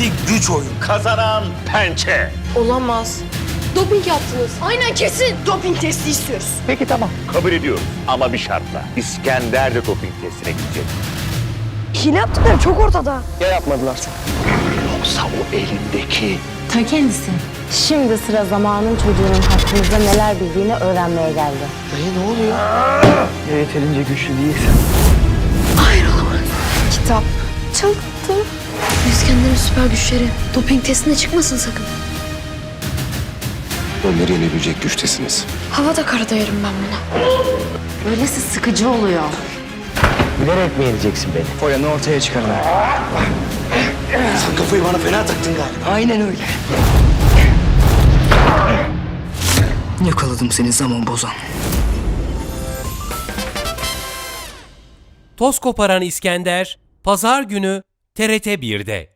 bir güç oyunu. Kazanan pençe. Olamaz. Doping yaptınız. Aynen kesin. Doping testi istiyoruz. Peki tamam. Kabul ediyoruz ama bir şartla. İskender de doping testine gidecek. Hile yaptıkları çok ortada. Ya yapmadılarsa? Yoksa o elindeki Ta kendisi. Şimdi sıra zamanın çocuğunun hakkımızda neler bildiğini öğrenmeye geldi. Dayı ne oluyor? Ya yeterince güçlü değilsen? Kitap. Çalıntı. İskender'in süper güçleri. Doping testine çıkmasın sakın. Onları yenebilecek güçtesiniz. Havada karada yerim ben bunu. Böylesi sıkıcı oluyor. Bilerek mi yeneceksin beni? Foyanı ortaya çıkarın. Sen kafayı bana fena taktın galiba. Aynen öyle. Yakaladım seni zaman bozan. Toz koparan İskender, Pazar günü TRT 1'de.